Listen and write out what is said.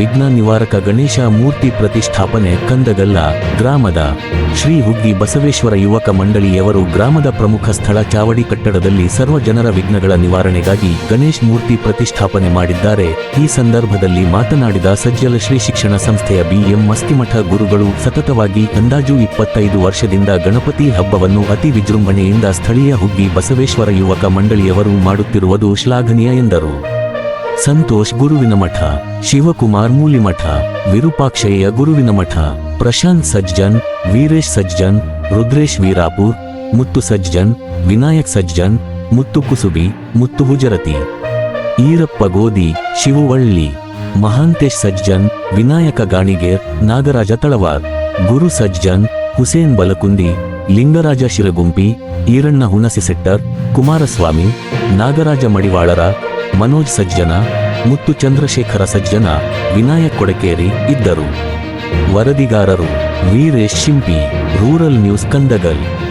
ವಿಘ್ನ ನಿವಾರಕ ಗಣೇಶ ಮೂರ್ತಿ ಪ್ರತಿಷ್ಠಾಪನೆ ಕಂದಗಲ್ಲ ಗ್ರಾಮದ ಶ್ರೀ ಹುಗ್ಗಿ ಬಸವೇಶ್ವರ ಯುವಕ ಮಂಡಳಿಯವರು ಗ್ರಾಮದ ಪ್ರಮುಖ ಸ್ಥಳ ಚಾವಡಿ ಕಟ್ಟಡದಲ್ಲಿ ಸರ್ವ ಜನರ ವಿಘ್ನಗಳ ನಿವಾರಣೆಗಾಗಿ ಗಣೇಶ್ ಮೂರ್ತಿ ಪ್ರತಿಷ್ಠಾಪನೆ ಮಾಡಿದ್ದಾರೆ. ಈ ಸಂದರ್ಭದಲ್ಲಿ ಮಾತನಾಡಿದ ಸಜ್ಜಲ ಶ್ರೀ ಶಿಕ್ಷಣ ಸಂಸ್ಥೆಯ ಬಿಎಂ ಮಸ್ತಿಮಠ ಗುರುಗಳು ಸತತವಾಗಿ ಅಂದಾಜು ಇಪ್ಪತ್ತೈದು ವರ್ಷದಿಂದ ಗಣಪತಿ ಹಬ್ಬವನ್ನು ಅತಿ ವಿಜೃಂಭಣೆಯಿಂದ ಸ್ಥಳೀಯ ಹುಗ್ಗಿ ಬಸವೇಶ್ವರ ಯುವಕ ಮಂಡಳಿಯವರು ಮಾಡುತ್ತಿರುವುದು ಶ್ಲಾಘನೀಯ ಎಂದರು. ಸಂತೋಷ್ ಗುರುವಿನ ಮಠ, ಶಿವಕುಮಾರ್ ಮೂಲಿಮಠ, ವಿರೂಪಾಕ್ಷಯ್ಯ ಗುರುವಿನ ಮಠ, ಪ್ರಶಾಂತ್ ಸಜ್ಜನ್, ವೀರೇಶ್ ಸಜ್ಜನ್, ರುದ್ರೇಶ್ ವೀರಾಪುರ್, ಮುತ್ತು ಸಜ್ಜನ್, ವಿನಾಯಕ್ ಸಜ್ಜನ್, ಮುತ್ತು ಕುಸುಬಿ, ಮುತ್ತು ಹುಜರತಿ, ಈರಪ್ಪ ಗೋದಿ ಶಿವವಳ್ಳಿ, ಮಹಾಂತೇಶ್ ಸಜ್ಜನ್, ವಿನಾಯಕ ಗಾಣಿಗೇರ್, ನಾಗರಾಜ ತಳವಾರ್, ಗುರು ಸಜ್ಜನ್, ಹುಸೇನ್ ಬಲಕುಂದಿ, ಲಿಂಗರಾಜ ಶಿರಗುಂಪಿ, ಈರಣ್ಣ ಹುಣಸಿಸೆಟ್ಟರ್ ಕುಮಾರಸ್ವಾಮಿ, ನಾಗರಾಜ ಮಡಿವಾಳರ ಮನೋಜ್ ಸಜ್ಜನ ಮುತ್ತು ಚಂದ್ರಶೇಖರ ಸಜ್ಜನ ವಿನಾಯಕ್ ಕೊಡಕೇರಿ ಇದ್ದರು. ವರದಿಗಾರರು ವೀರೇಶ್ ಶಿಂಪಿ ರೂರಲ್ ನ್ಯೂಸ್ ಕಂದಗಲ್.